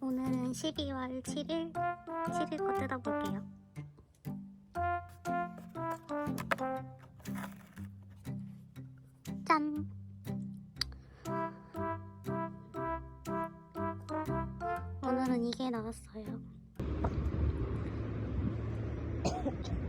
오늘은 12월 7일 7일 거 뜯어볼게요. 오늘은 이게 나왔어요.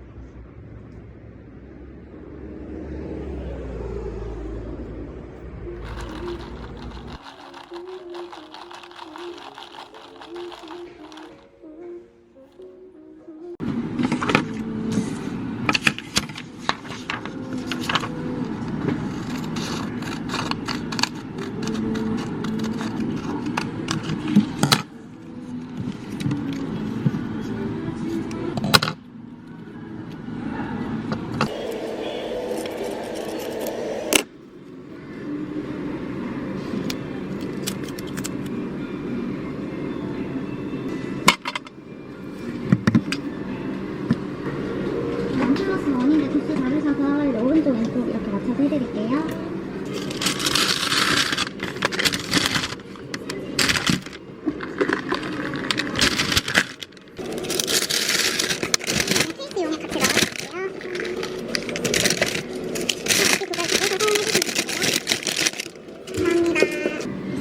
원 플러스 원인데 도수 다르셔서 오른쪽 왼쪽 이렇게 맞춰서 해드릴게요. 케이스 용액 같이 넣어줄게요. 케이스 그거 주고 사용해주시면 돼요. 감사합니다.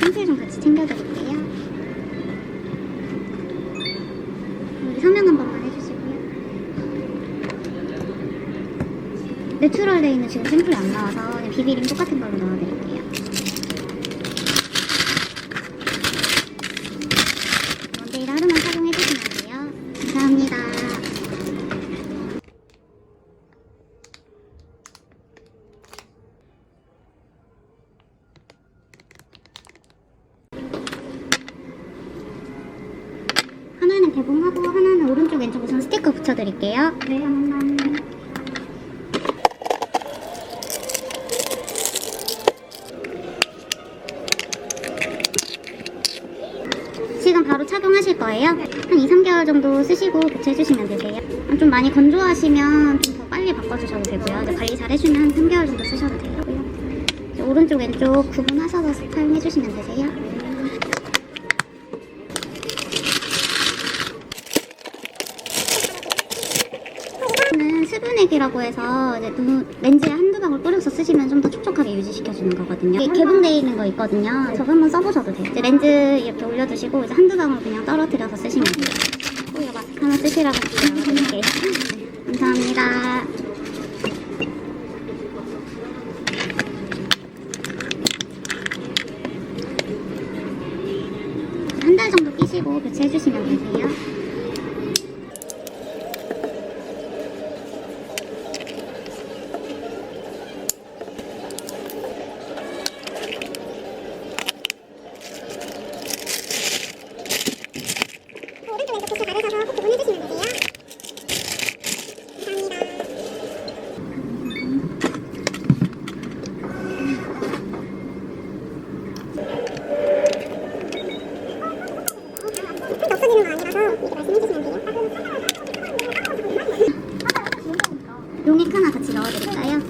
상세 좀 같이 챙겨드릴게요. 여기 서명 한 번만 해주시고요. 내추럴 데이는 지금 샘플이 안 나와서 그냥 비비림 똑같은 걸로 넣어드릴게요. 원데이를 하루만 착용해주시면 돼요. 감사합니다. 하나는 개봉하고 하나는 오른쪽 왼쪽 우선 스티커 붙여드릴게요. 네. 시간 착용하실 거예요. 한 2, 3개월 정도 쓰시고 교체해주시면 되세요. 좀 많이 건조하시면 좀 더 빨리 바꿔주셔도 되고요. 관리 잘 해주면 한 3개월 정도 쓰셔도 되고요. 오른쪽, 왼쪽 구분하셔서 사용해주시면 되세요. 는 수분액이라고 해서 이제 눈, 렌즈에 한두 방울 뿌려서 쓰시면 좀 더 촉촉하게 유지시켜주는 거거든요. 개봉되어 있는 거 있거든요. 저거 한번 써보셔도 돼요. 이제 렌즈 이렇게 올려두시고 이제 한두 방울 그냥 떨어뜨려서 쓰시면 돼요. 또 이거 마스크 하나 쓰시라고 드릴게요. 네, 감사합니다. 한 달 정도 끼시고 교체해주시면 되세요. 용액 하나 같이 넣어드릴까요?